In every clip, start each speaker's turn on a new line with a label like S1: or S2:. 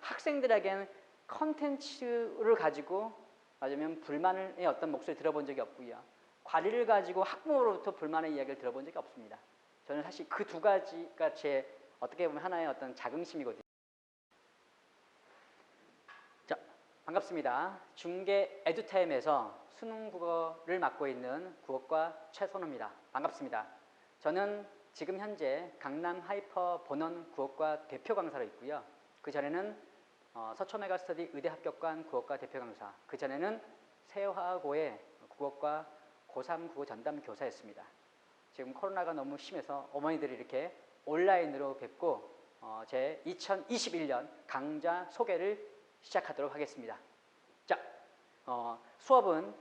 S1: 학생들에게는 컨텐츠를 가지고 맞으면 불만의 어떤 목소리 들어본 적이 없고요. 관리를 가지고 학부모로부터 불만의 이야기를 들어본 적이 없습니다. 저는 사실 그 두 가지가 제 어떻게 보면 하나의 어떤 자긍심이거든요. 자, 반갑습니다. 중계 에듀타임에서 수능 국어를 맡고 있는 국어과 최선호입니다. 반갑습니다. 저는 지금 현재 강남 하이퍼 본원 국어과 대표 강사로 있고요. 그 전에는 어, 서초 메가스터디 의대 합격관 국어과 대표 강사, 그 전에는 세화고의 국어과 고3 국어 전담 교사였습니다. 지금 코로나가 너무 심해서 어머니들이 이렇게 온라인으로 뵙고 어, 제 2021년 강좌 소개를 시작하도록 하겠습니다. 자, 어, 수업은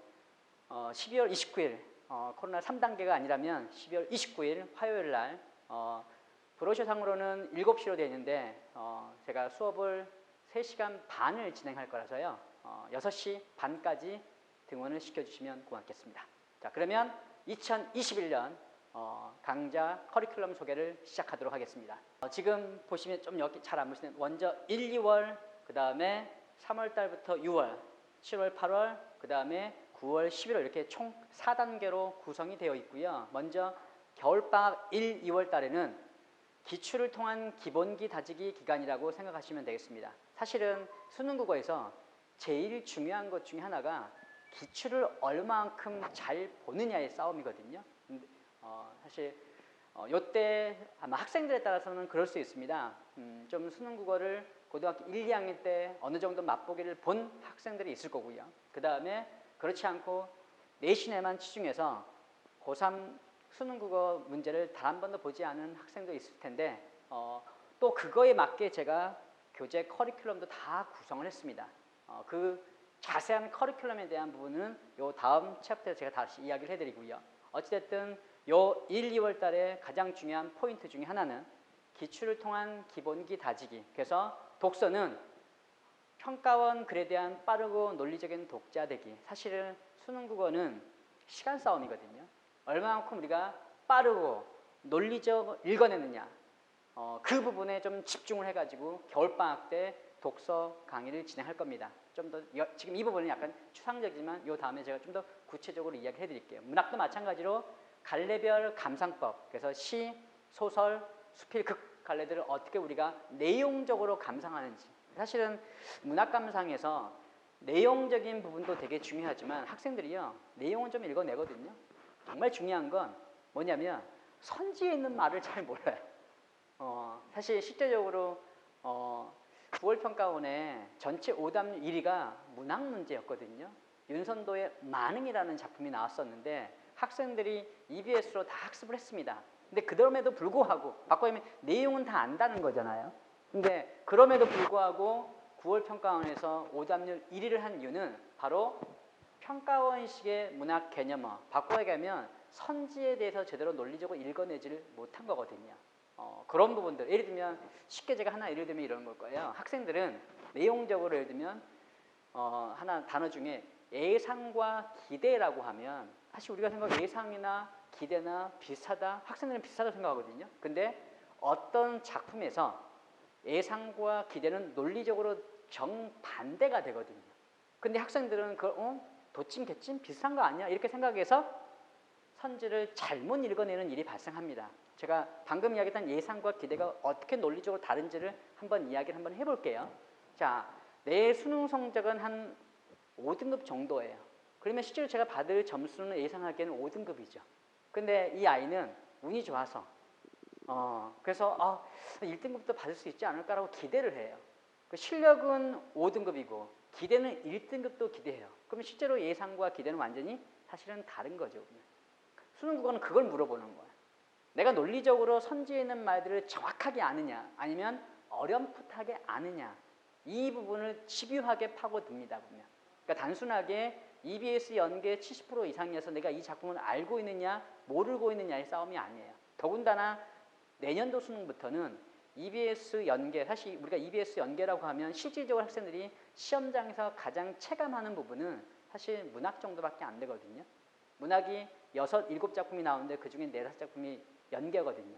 S1: 어, 12월 29일 어, 코로나 3단계가 아니라면 12월 29일 화요일 날 어, 브로셔상으로는 7시로 되어 있는데 어, 제가 수업을 3시간 반을 진행할 거라서요. 어, 6시 반까지 등원을 시켜주시면 고맙겠습니다. 자, 그러면 2021년 어, 강좌 커리큘럼 소개를 시작하도록 하겠습니다. 어, 지금 보시면 좀 여기 잘 안 보시는 먼저 1, 2월, 그 다음에 3월 달부터 6월, 7월, 8월, 그 다음에 9월, 11월 이렇게 총 4단계로 구성이 되어 있고요. 먼저 겨울방학 1, 2월 달에는 기출을 통한 기본기 다지기 기간이라고 생각하시면 되겠습니다. 사실은 수능 국어에서 제일 중요한 것 중에 하나가 기출을 얼마만큼 잘 보느냐의 싸움이거든요. 어, 사실 어, 요때 아마 학생들에 따라서는 그럴 수 있습니다. 음, 좀 수능 국어를 고등학교 1, 2학년 때 어느 정도 맛보기를 본 학생들이 있을 거고요. 그 다음에 그렇지 않고 내신에만 치중해서 고3 수능 국어 문제를 단 한 번도 보지 않은 학생도 있을 텐데 어, 또 그거에 맞게 제가 교재 커리큘럼도 다 구성을 했습니다. 어, 그 자세한 커리큘럼에 대한 부분은 요 다음 챕터에서 제가 다시 이야기를 해드리고요. 어찌됐든 요 1, 2월 달에 가장 중요한 포인트 중에 하나는 기출을 통한 기본기 다지기. 그래서 독서는 평가원 글에 대한 빠르고 논리적인 독자되기. 사실은 수능 국어는 시간 싸움이거든요. 얼마만큼 우리가 빠르고 논리적 읽어내느냐. 어, 그 부분에 좀 집중을 해가지고 겨울방학 때 독서 강의를 진행할 겁니다. 좀 더 지금 이 부분은 약간 추상적이지만 요 다음에 제가 좀 더 구체적으로 이야기해 드릴게요. 문학도 마찬가지로 갈래별 감상법 그래서 시, 소설, 수필, 극 갈래들을 어떻게 우리가 내용적으로 감상하는지 사실은 문학 감상에서 내용적인 부분도 되게 중요하지만 학생들이요 내용은 좀 읽어내거든요. 정말 중요한 건 뭐냐면 선지에 있는 말을 잘 몰라요. 어, 사실 실제적으로 어, 9월 평가원의 전체 오답률 1위가 문학 문제였거든요. 윤선도의 만흥이라는 작품이 나왔었는데 학생들이 EBS로 다 학습을 했습니다. 근데 그럼에도 불구하고 바꿔면 내용은 다 안다는 거잖아요. 근데 그럼에도 불구하고 9월 평가원에서 오답률 1위를 한 이유는 바로 평가원식의 문학 개념어 바꿔 얘기하면 선지에 대해서 제대로 논리적으로 읽어내지를 못한 거거든요. 어, 그런 부분들 예를 들면 쉽게 제가 하나 예를 들면 이런 걸 거예요. 학생들은 내용적으로 예를 들면 어, 하나 단어 중에 예상과 기대라고 하면 사실 우리가 생각 예상이나 기대나 비슷하다 학생들은 비슷하다 생각하거든요. 근데 어떤 작품에서 예상과 기대는 논리적으로 정반대가 되거든요. 근데 학생들은 그걸 어? 도찐 개찐 비슷한 거 아니야? 이렇게 생각해서 선지를 잘못 읽어내는 일이 발생합니다. 제가 방금 이야기했던 예상과 기대가 어떻게 논리적으로 다른지를 한번 이야기를 한번 해볼게요. 자, 내 수능 성적은 한 5등급 정도예요. 그러면 실제로 제가 받을 점수는 예상하기에는 5등급이죠. 근데 이 아이는 운이 좋아서 어, 그래서 아, 1등급도 받을 수 있지 않을까라고 기대를 해요. 그 실력은 5등급이고 기대는 1등급도 기대해요. 그러면 실제로 예상과 기대는 완전히 사실은 다른 거죠. 수능 국어는 그걸 물어보는 거예요. 내가 논리적으로 선지에 있는 말들을 정확하게 아느냐 아니면 어렴풋하게 아느냐 이 부분을 집요하게 파고듭니다 보면 그러니까 단순하게 EBS 연계 70% 이상이어서 내가 이 작품을 알고 있느냐 모르고 있느냐의 싸움이 아니에요 더군다나 내년도 수능부터는 EBS 연계 사실 우리가 EBS 연계라고 하면 실질적으로 학생들이 시험장에서 가장 체감하는 부분은 사실 문학 정도밖에 안 되거든요 문학이 여섯 일곱 작품이 나오는데 그 중에 네다섯 작품이 연계거든요.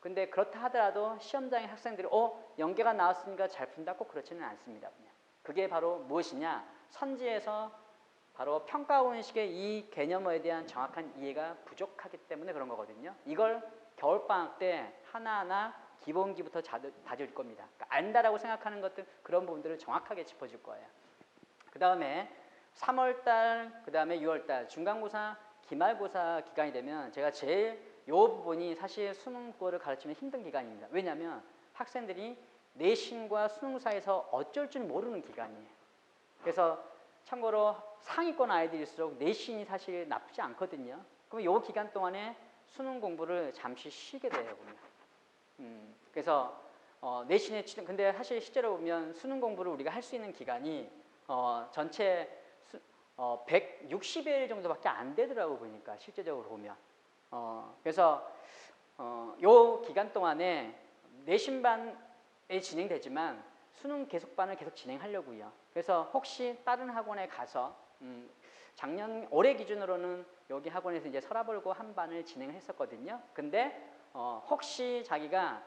S1: 근데 그렇다 하더라도 시험장의 학생들이 어 연계가 나왔으니까 잘 푼다 꼭 그렇지는 않습니다. 그냥. 그게 바로 무엇이냐 선지에서 바로 평가원식의 이 개념에 대한 정확한 이해가 부족하기 때문에 그런 거거든요. 이걸 겨울방학 때 하나하나 기본기부터 다질 겁니다. 그러니까 안다라고 생각하는 것들 그런 부분들을 정확하게 짚어줄 거예요. 그 다음에 3월달, 그 다음에 6월달 중간고사, 기말고사 기간이 되면 제가 제일 요 부분이 사실 수능 국어를 가르치면 힘든 기간입니다. 왜냐하면 학생들이 내신과 수능 사이에서 어쩔 줄 모르는 기간이에요. 그래서 참고로 상위권 아이들일수록 내신이 사실 나쁘지 않거든요. 그럼 요 기간 동안에 수능 공부를 잠시 쉬게 돼요, 보면. 음, 그래서 어, 내신에 치 근데 사실 실제로 보면 수능 공부를 우리가 할 수 있는 기간이 어, 전체 수, 어, 160일 정도밖에 안 되더라고 보니까 실제적으로 보면. 어, 그래서 어, 요 기간 동안에 내신반에 진행되지만 수능 계속반을 계속 진행하려고요. 그래서 혹시 다른 학원에 가서 음, 작년 올해 기준으로는 여기 학원에서 이제 서라벌고 한 반을 진행했었거든요. 근데 어, 혹시 자기가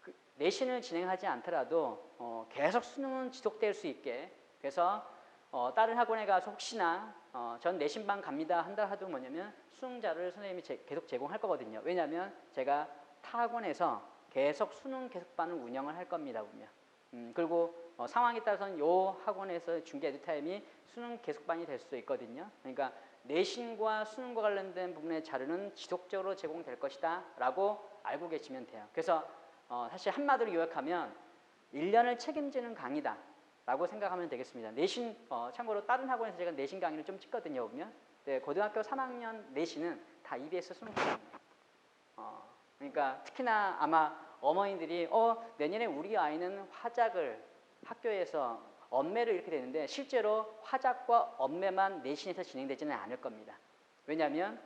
S1: 그 내신을 진행하지 않더라도 어, 계속 수능은 지속될 수 있게 그래서 어, 다른 학원에 가서 혹시나 어, 전 내신반 갑니다 한다 하도 뭐냐면 수능자를 선생님이 제- 계속 제공할 거거든요. 왜냐하면 제가 타 학원에서 계속 수능 계속반을 운영을 할 겁니다. 보면. 음, 그리고 어, 상황에 따라서는 요 학원에서 중계 에듀타임이 수능 계속반이 될 수도 있거든요. 그러니까 내신과 수능과 관련된 부분의 자료는 지속적으로 제공될 것이다 라고 알고 계시면 돼요. 그래서 어, 사실 한마디로 요약하면 1년을 책임지는 강의다 라고 생각하면 되겠습니다. 내신, 어, 참고로 다른 학원에서 제가 내신 강의를 좀 찍거든요, 보면. 네, 고등학교 3학년 내신은 다 EBS 수능 시간이에요. 어, 그러니까 특히나 아마 어머니들이 어, 내년에 우리 아이는 화작을 학교에서 엄매를 이렇게 되는데 실제로 화작과 엄매만 내신에서 진행되지는 않을 겁니다. 왜냐하면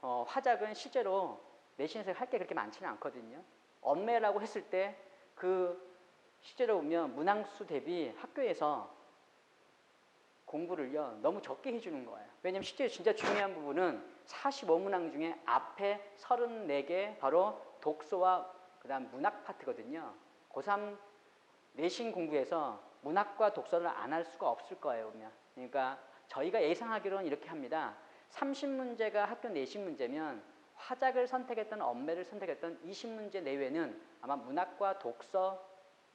S1: 어, 화작은 실제로 내신에서 할 게 그렇게 많지는 않거든요. 엄매라고 했을 때 그 실제로 보면 문항수 대비 학교에서 공부를요 너무 적게 해주는 거예요. 왜냐하면 실제 진짜 중요한 부분은 45문항 중에 앞에 34개 바로 독서와 그 다음 문학 파트거든요. 고3 내신 공부에서 문학과 독서를 안 할 수가 없을 거예요, 보면. 그러니까 저희가 예상하기로는 이렇게 합니다. 30문제가 학교 내신 문제면 화작을 선택했던 엄매를 선택했던 20문제 내외는 아마 문학과 독서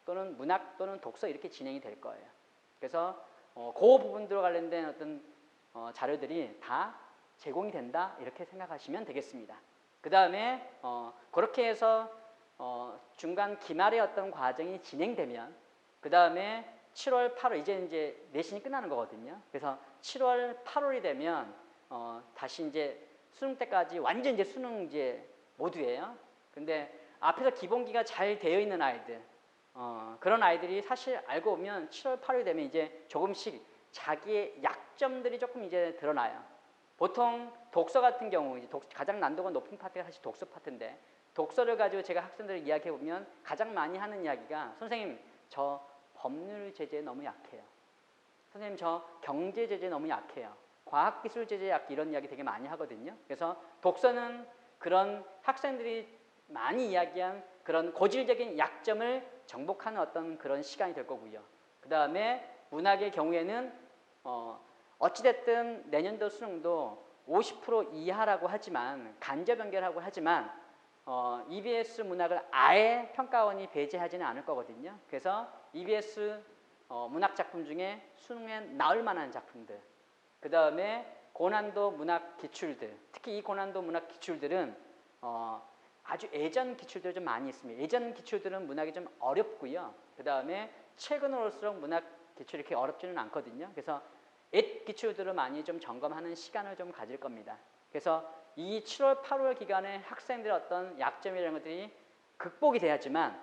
S1: 또는 문학 또는 독서 이렇게 진행이 될 거예요. 그래서 어, 그 부분들과 관련된 어떤 어, 자료들이 다 제공이 된다 이렇게 생각하시면 되겠습니다. 그 다음에 어, 그렇게 해서 어, 중간 기말의 어떤 과정이 진행되면 그 다음에 7월 8월 이제 이제 내신이 끝나는 거거든요. 그래서 7월 8월이 되면 어, 다시 이제 수능 때까지 완전 이제 수능 이제 모두예요. 근데 앞에서 기본기가 잘 되어 있는 아이들 어, 그런 아이들이 사실 알고 보면 7월 8월 되면 이제 조금씩 자기의 약점들이 조금 이제 드러나요. 보통 독서 같은 경우 이제 독- 가장 난도가 높은 파트가 사실 독서 파트인데 독서를 가지고 제가 학생들을 이야기해 보면 가장 많이 하는 이야기가 선생님 저 법률 제재 너무 약해요. 선생님 저 경제 제재 너무 약해요. 과학 기술 제재 약 이런 이야기 되게 많이 하거든요. 그래서 독서는 그런 학생들이 많이 이야기한 그런 고질적인 약점을 정복하는 어떤 그런 시간이 될 거고요. 그 다음에 문학의 경우에는 어, 어찌됐든 내년도 수능도 50% 이하라고 하지만 간접 연결하고 하지만 어, EBS 문학을 아예 평가원이 배제하지는 않을 거거든요. 그래서 EBS 어, 문학 작품 중에 수능에 나올 만한 작품들, 그 다음에 고난도 문학 기출들, 특히 이 고난도 문학 기출들은 어, 아주 예전 기출들 좀 많이 있습니다. 예전 기출들은 문학이 좀 어렵고요. 그 다음에 최근으로 올수록 문학 기출이 이렇게 어렵지는 않거든요. 그래서 옛 기출들을 많이 좀 점검하는 시간을 좀 가질 겁니다. 그래서 이 7월, 8월 기간에 학생들의 어떤 약점이라는 것들이 극복이 돼야지만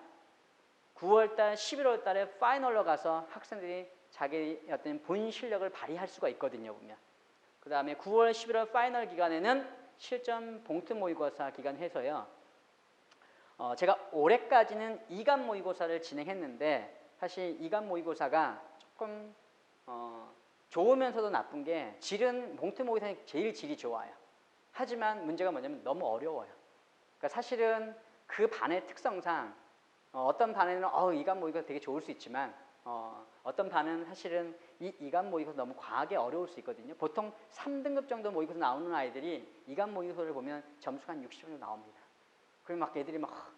S1: 9월달, 11월달에 파이널로 가서 학생들이 자기 어떤 본 실력을 발휘할 수가 있거든요, 보면. 그 다음에 9월, 11월 파이널 기간에는 실전 봉투 모의고사 기간 해서요. 어, 제가 올해까지는 2간 모의고사를 진행했는데 사실 2간 모의고사가 조금 어, 좋으면서도 나쁜 게 질은 봉투 모의고사는 제일 질이 좋아요. 하지만 문제가 뭐냐면 너무 어려워요. 그러니까 사실은 그 반의 특성상 어, 떤 반에는 어, 이간 모의고사 되게 좋을 수 있지만 어, 어떤 반은 사실은 이 이간 모의고사 너무 과하게 어려울 수 있거든요. 보통 3등급 정도 모의고사 나오는 아이들이 이간 모의고사를 보면 점수가 한 60점 정도 나옵니다. 그러면 막 애들이 막 "아,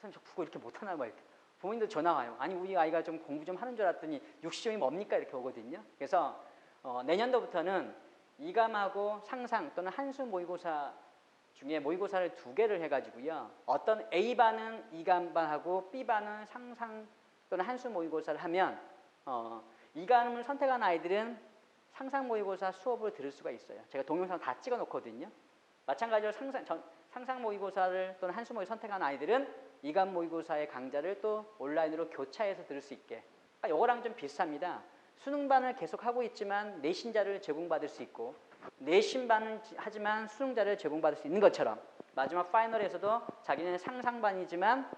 S1: 선생님 저 국어 이렇게 못하나 봐 이렇게 부모님도 전화 와요. 아니 우리 아이가 좀 공부 좀 하는 줄 알았더니 60점이 뭡니까 이렇게 오거든요. 그래서 어, 내년도부터는 이감하고 상상 또는 한수 모의고사 중에 모의고사를 두 개를 해가지고요. 어떤 A 반은 이감반하고 B 반은 상상 또는 한수 모의고사를 하면 어, 이감을 선택한 아이들은 상상 모의고사 수업을 들을 수가 있어요. 제가 동영상 다 찍어 놓거든요. 마찬가지로 상상, 전, 상상 모의고사를 또는 한수 모의 선택한 아이들은 이감 모의고사의 강좌를 또 온라인으로 교차해서 들을 수 있게. 그러니까 요거랑 좀 비슷합니다. 수능반을 계속 하고 있지만 내신자를 제공받을 수 있고 내신반은 지- 하지만 수능자를 제공받을 수 있는 것처럼 마지막 파이널에서도 자기는 상상반이지만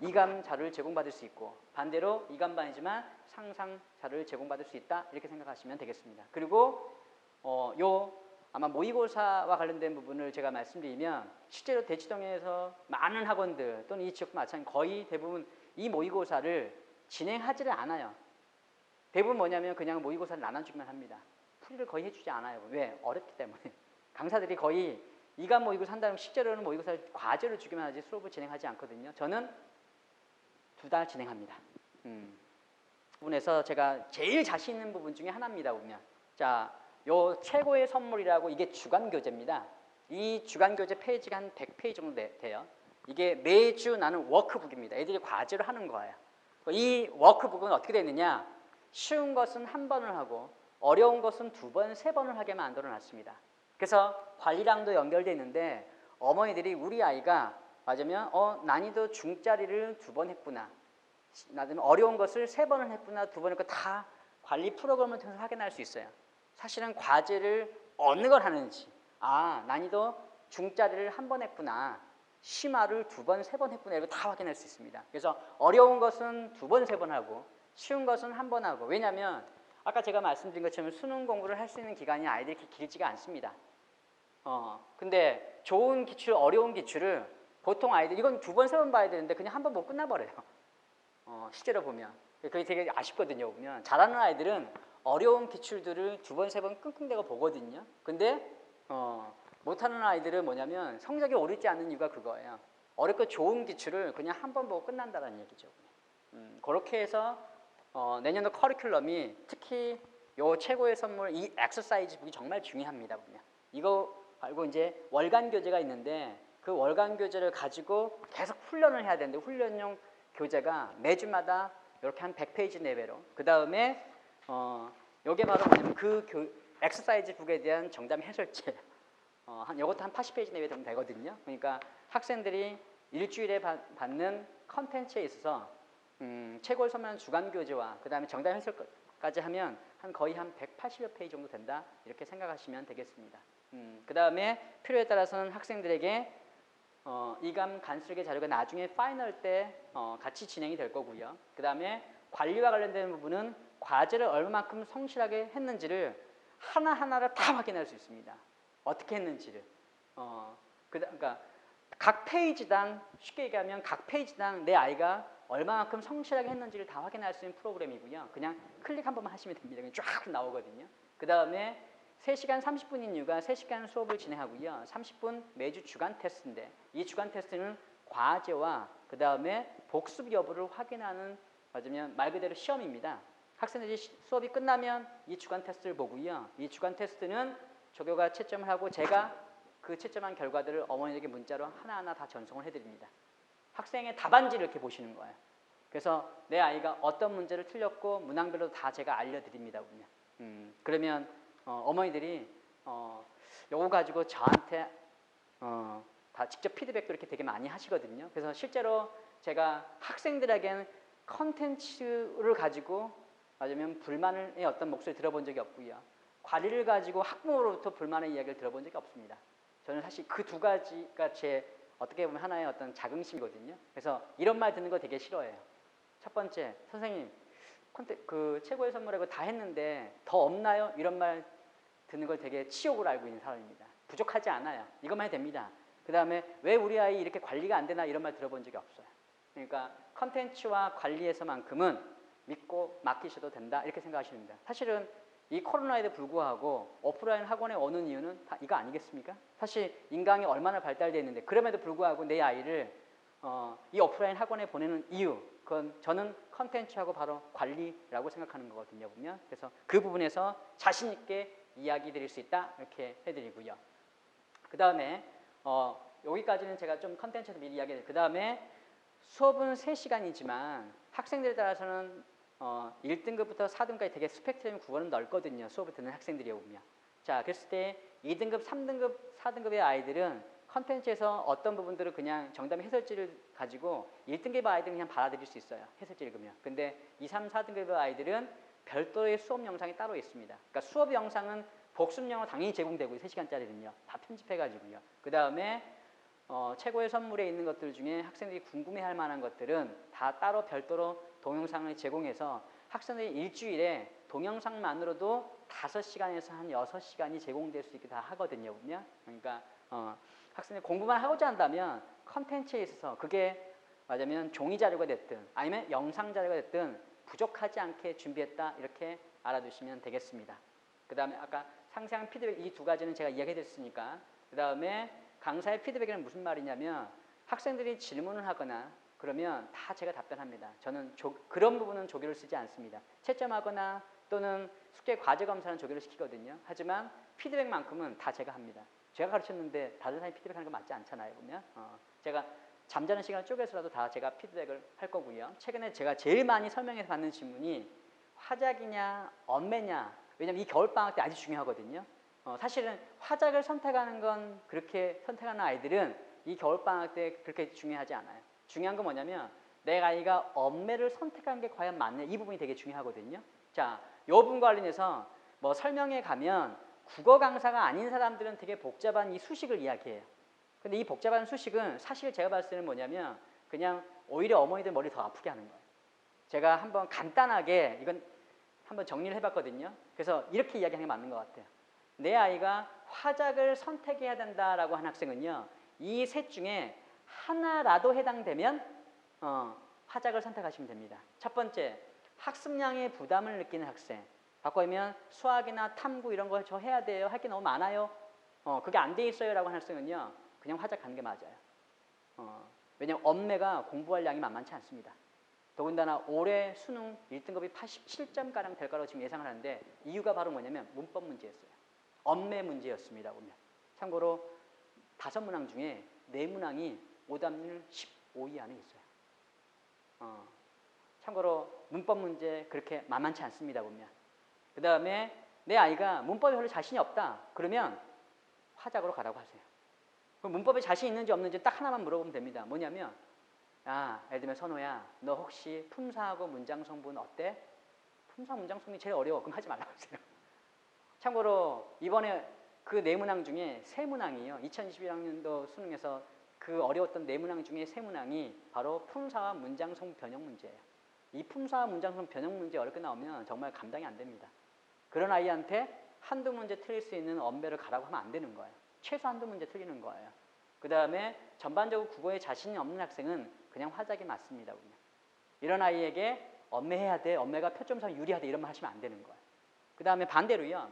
S1: 이감 자료를 제공받을 수 있고 반대로 이감반이지만 상상 자료를 제공받을 수 있다 이렇게 생각하시면 되겠습니다. 그리고 어, 요 아마 모의고사와 관련된 부분을 제가 말씀드리면 실제로 대치동에서 많은 학원들 또는 이 지역도 마찬가지 거의 대부분 이 모의고사를 진행하지를 않아요. 대부분 뭐냐면 그냥 모의고사를 나눠주기만 합니다. 풀이를 거의 해주지 않아요. 왜? 어렵기 때문에. 강사들이 거의 이간 모의고사 한다면 실제로는 모의고사를 과제로 주기만 하지 수업을 진행하지 않거든요. 저는 두 달 진행합니다. 음. 부분에서 제가 제일 자신 있는 부분 중에 하나입니다. 보면 자, 요 최고의 선물이라고 이게 주간 교재입니다. 이 주간 교재 페이지가 한 100페이지 정도 돼- 돼요. 이게 매주 나는 워크북입니다. 애들이 과제를 하는 거예요. 이 워크북은 어떻게 되느냐? 쉬운 것은 한 번을 하고 어려운 것은 두 번, 세 번을 하게 만들어 놨습니다. 그래서 관리랑도 연결돼 있는데 어머니들이 우리 아이가 맞으면 어 난이도 중짜리를 두 번 했구나. 나는 어려운 것을 세 번을 했구나, 두번 했구나 다 관리 프로그램을 통해서 확인할 수 있어요. 사실은 과제를 어느 걸 하는지 아 난이도 중짜리를 한 번 했구나. 심화를 두 번, 세 번 했구나 이거 다 확인할 수 있습니다. 그래서 어려운 것은 두 번, 세 번 하고 쉬운 것은 한 번 하고 왜냐하면 아까 제가 말씀드린 것처럼 수능 공부를 할 수 있는 기간이 아이들이 그렇게 길지가 않습니다. 어 근데 좋은 기출, 어려운 기출을 보통 아이들 이건 두 번, 세 번 봐야 되는데 그냥 한 번 보고 끝나버려요. 어 실제로 보면 그게 되게 아쉽거든요. 보면 잘하는 아이들은 어려운 기출들을 두 번, 세 번 끙끙대고 보거든요. 근데 어 못하는 아이들은 뭐냐면 성적이 오르지 않는 이유가 그거예요. 어렵고 좋은 기출을 그냥 한 번 보고 끝난다는 얘기죠. 음, 그렇게 해서 어, 내년도 커리큘럼이 특히 요 최고의 선물 이 엑서사이즈 북이 정말 중요합니다. 보면 이거 알고 이제 월간 교재가 있는데 그 월간 교재를 가지고 계속 훈련을 해야 되는데 훈련용 교재가 매주마다 이렇게 한 100페이지 내외로 그 다음에 어, 요게 바로 그 교, 엑서사이즈 북에 대한 정답 해설제 어, 한 이것도 한 80페이지 내외 되면 되거든요. 그러니까 학생들이 일주일에 받, 받는 컨텐츠에 있어서 음, 최고의 선물 주간 교재와 그 다음에 정답 해설까지 하면 한 거의 한 180여 페이지 정도 된다 이렇게 생각하시면 되겠습니다. 음, 그 다음에 필요에 따라서는 학생들에게 어, 이감 간수력의 자료가 나중에 파이널 때 어, 같이 진행이 될 거고요. 그 다음에 관리와 관련된 부분은 과제를 얼마만큼 성실하게 했는지를 하나 하나를 다 확인할 수 있습니다. 어떻게 했는지를. 어, 그, 그러니까 각 페이지당 쉽게 얘기하면 각 페이지당 내 아이가 얼마만큼 성실하게 했는지를 다 확인할 수 있는 프로그램이고요. 그냥 클릭 한 번만 하시면 됩니다. 그냥 쫙 나오거든요. 그 다음에 3시간 30분인 이유가 3시간 수업을 진행하고요. 30분 매주 주간 테스트인데 이 주간 테스트는 과제와 그 다음에 복습 여부를 확인하는 맞으면 말 그대로 시험입니다. 학생들이 시- 수업이 끝나면 이 주간 테스트를 보고요. 이 주간 테스트는 조교가 채점을 하고 제가 그 채점한 결과들을 어머니에게 문자로 하나하나 다 전송을 해드립니다. 학생의 답안지를 이렇게 보시는 거예요. 그래서 내 아이가 어떤 문제를 틀렸고 문항별로 다 제가 알려드립니다. 보면. 음, 그러면 어, 머니들이 어, 요거 가지고 저한테 어, 다 직접 피드백도 이렇게 되게 많이 하시거든요. 그래서 실제로 제가 학생들에게는 컨텐츠를 가지고 맞으면 불만의 어떤 목소리 들어본 적이 없고요. 관리를 가지고 학부모로부터 불만의 이야기를 들어본 적이 없습니다. 저는 사실 그 두 가지가 제 어떻게 보면 하나의 어떤 자긍심이거든요. 그래서 이런 말 듣는 거 되게 싫어해요. 첫 번째, 선생님, 콘테, 그 최고의 선물이고 다 했는데 더 없나요? 이런 말 듣는 걸 되게 치욕으로 알고 있는 사람입니다. 부족하지 않아요. 이것만 해도 됩니다. 그 다음에 왜 우리 아이 이렇게 관리가 안 되나 이런 말 들어본 적이 없어요. 그러니까 컨텐츠와 관리에서만큼은 믿고 맡기셔도 된다 이렇게 생각하시면 됩니다. 사실은 이 코로나에도 불구하고 오프라인 학원에 오는 이유는 다 이거 아니겠습니까? 사실 인강이 얼마나 발달되어 있는데 그럼에도 불구하고 내 아이를 어, 이 오프라인 학원에 보내는 이유 그건 저는 컨텐츠하고 바로 관리라고 생각하는 거거든요 보면. 그래서 그 부분에서 자신 있게 이야기 드릴 수 있다 이렇게 해드리고요. 그 다음에 어, 여기까지는 제가 좀 컨텐츠에서 미리 이야기 드릴그 다음에 수업은 3시간이지만 학생들에 따라서는 어, 1등급부터 4등급까지 되게 스펙트럼 구분은 넓거든요. 수업을 듣는 학생들이 오면. 자, 그랬을 때 2등급, 3등급, 4등급의 아이들은 컨텐츠에서 어떤 부분들을 그냥 정답 해설지를 가지고 1등급 아이들은 그냥 받아들일 수 있어요. 해설지 읽으면. 근데 2, 3, 4등급의 아이들은 별도의 수업 영상이 따로 있습니다. 그러니까 수업 영상은 복습용으로 당연히 제공되고 3시간짜리는요. 다 편집해가지고요. 그 다음에 어, 최고의 선물에 있는 것들 중에 학생들이 궁금해할 만한 것들은 다 따로 별도로 동영상을 제공해서 학생들이 일주일에 동영상만으로도 다섯 시간에서한 여섯 시간이 제공될 수 있게 다 하거든요. 보면 그러니까 어, 학생들이 공부만 하고자 한다면 컨텐츠에 있어서 그게 맞으면 종이 자료가 됐든 아니면 영상 자료가 됐든 부족하지 않게 준비했다 이렇게 알아두시면 되겠습니다. 그 다음에 아까 상세한 피드백 이 두 가지는 제가 이야기했으니까 그 다음에 강사의 피드백은 무슨 말이냐면 학생들이 질문을 하거나 그러면 다 제가 답변합니다. 저는 조, 그런 부분은 조교를 쓰지 않습니다. 채점하거나 또는 숙제 과제 검사는 조교를 시키거든요. 하지만 피드백만큼은 다 제가 합니다. 제가 가르쳤는데 다른 사람이 피드백하는 거 맞지 않잖아요. 보면 어, 제가 잠자는 시간을 쪼개서라도 다 제가 피드백을 할 거고요. 최근에 제가 제일 많이 설명해서 받는 질문이 화작이냐 엄매냐 왜냐면 이 겨울방학 때 아주 중요하거든요. 어, 사실은 화작을 선택하는 건 그렇게 선택하는 아이들은 이 겨울방학 때 그렇게 중요하지 않아요. 중요한 건 뭐냐면 내 아이가 엄매를 선택한 게 과연 맞냐 이 부분이 되게 중요하거든요. 자, 이 부분 관련해서 뭐 설명에 가면 국어 강사가 아닌 사람들은 되게 복잡한 이 수식을 이야기해요. 근데 이 복잡한 수식은 사실 제가 봤을 때는 뭐냐면 그냥 오히려 어머니들 머리 더 아프게 하는 거예요. 제가 한번 간단하게 이건 한번 정리를 해봤거든요. 그래서 이렇게 이야기하는 게 맞는 것 같아요. 내 아이가 화작을 선택해야 된다라고 한 학생은요. 이 셋 중에 하나라도 해당되면 어, 화작을 선택하시면 됩니다. 첫 번째, 학습량에 부담을 느끼는 학생. 바꿔면 수학이나 탐구 이런 거 저 해야 돼요. 할 게 너무 많아요. 어, 그게 안 돼 있어요 라고 하는 학생은요. 그냥 화작 가는 게 맞아요. 어, 왜냐하면 엄매가 공부할 양이 만만치 않습니다. 더군다나 올해 수능 1등급이 87점가량 될 거라고 지금 예상을 하는데 이유가 바로 뭐냐면 문법 문제였어요. 엄매 문제였습니다. 보면. 참고로 다섯 문항 중에 네 문항이 오답률 15위 안에 있어요. 어, 참고로 문법 문제 그렇게 만만치 않습니다. 보면. 그 다음에 내 아이가 문법에 별로 자신이 없다. 그러면 화작으로 가라고 하세요. 그럼 문법에 자신 있는지 없는지 딱 하나만 물어보면 됩니다. 뭐냐면 아, 예를 들면 선호야, 너 혹시 품사하고 문장 성분 어때? 품사 문장 성분이 제일 어려워. 그럼 하지 말라고 하세요. 참고로 이번에 그 네 문항 중에 세 문항이에요. 2021학년도 수능에서 그 어려웠던 네 문항 중에 세 문항이 바로 품사와 문장 성분 변형 문제예요. 이 품사와 문장 성분 변형 문제 어렵게 나오면 정말 감당이 안 됩니다. 그런 아이한테 한두 문제 틀릴 수 있는 엄배를 가라고 하면 안 되는 거예요. 최소 한두 문제 틀리는 거예요. 그 다음에 전반적으로 국어에 자신이 없는 학생은 그냥 화작이 맞습니다. 그냥. 이런 아이에게 엄매해야 돼, 엄매가 표점상 유리하다 이런 말 하시면 안 되는 거예요. 그 다음에 반대로요.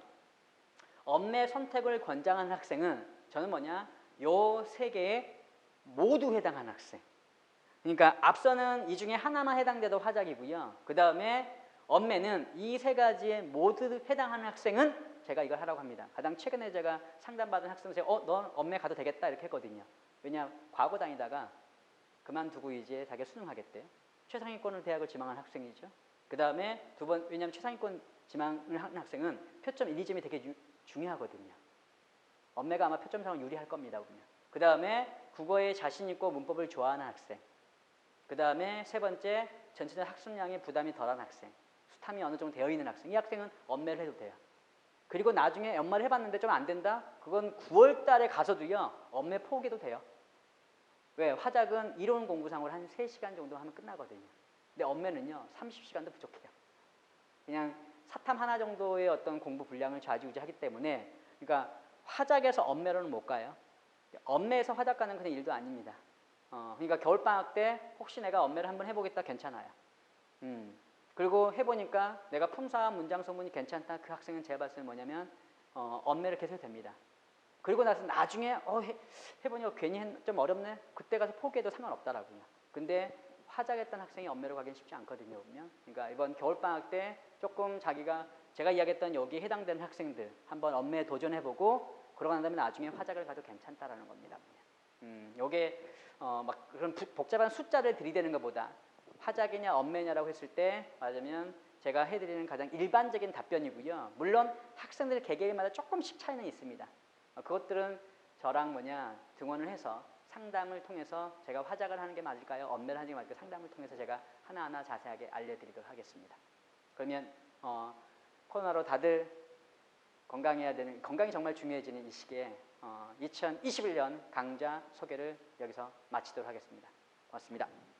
S1: 엄매 선택을 권장하는 학생은 저는 뭐냐, 요 세 개에 모두 해당하는 학생. 그러니까 앞서는 이 중에 하나만 해당돼도 화작이고요. 그 다음에 엄매는 이 세 가지에 모두 해당하는 학생은 제가 이걸 하라고 합니다. 가장 최근에 제가 상담받은 학생들 어, 넌 엄매 가도 되겠다 이렇게 했거든요. 왜냐 과거 다니다가 그만두고 이제 자기 수능하겠대요. 최상위권을 대학을 지망한 학생이죠. 그 다음에 두 번, 왜냐하면 최상위권 지망을 하는 학생은 표점 1, 2점이 되게 유, 중요하거든요. 엄매가 아마 표점상을 유리할 겁니다. 그 다음에 국어에 자신 있고 문법을 좋아하는 학생. 그 다음에 세 번째, 전체적 학습량에 부담이 덜한 학생. 수탐이 어느 정도 되어 있는 학생. 이 학생은 엄매를 해도 돼요. 그리고 나중에 연말을 해봤는데 좀 안 된다? 그건 9월 달에 가서도요, 엄매 포기도 돼요. 왜? 화작은 이론 공부상으로 한 3시간 정도 하면 끝나거든요. 근데 엄매는요, 30시간도 부족해요. 그냥 사탐 하나 정도의 어떤 공부 분량을 좌지우지하기 때문에, 그러니까 화작에서 엄매로는 못 가요. 엄매에서 화작 가는 그냥 일도 아닙니다. 어, 그러니까 겨울 방학 때 혹시 내가 엄매를 한번 해보겠다 괜찮아요. 음. 그리고 해보니까 내가 품사 문장 소문이 괜찮다. 그 학생은 제가 봤을 때 뭐냐면 어, 엄매를 계속 됩니다. 그리고 나서 나중에 어, 해, 해보니까 괜히 했- 좀 어렵네. 그때 가서 포기해도 상관없다라고요. 근데 화작했던 학생이 엄매로 가기는 쉽지 않거든요. 보면. 그러니까 이번 겨울 방학 때 조금 자기가 제가 이야기했던 여기에 해당되는 학생들 한번 엄매에 도전해보고 그러고 난 다음에 나중에 화작을 가도 괜찮다라는 겁니다. 음, 요게 어, 막 그런 부- 복잡한 숫자를 들이대는 것보다 화작이냐 엄매냐라고 했을 때 말하자면 제가 해드리는 가장 일반적인 답변이고요. 물론 학생들 개개인마다 조금씩 차이는 있습니다. 어, 그것들은 저랑 뭐냐 등원을 해서 상담을 통해서 제가 화작을 하는 게 맞을까요? 엄매를 하는 게 맞을까요? 상담을 통해서 제가 하나하나 자세하게 알려드리도록 하겠습니다. 그러면 어, 코로나로 다들 건강해야 되는 건강이 정말 중요해지는 이 시기에 어, 2021년 강좌 소개를 여기서 마치도록 하겠습니다. 고맙습니다.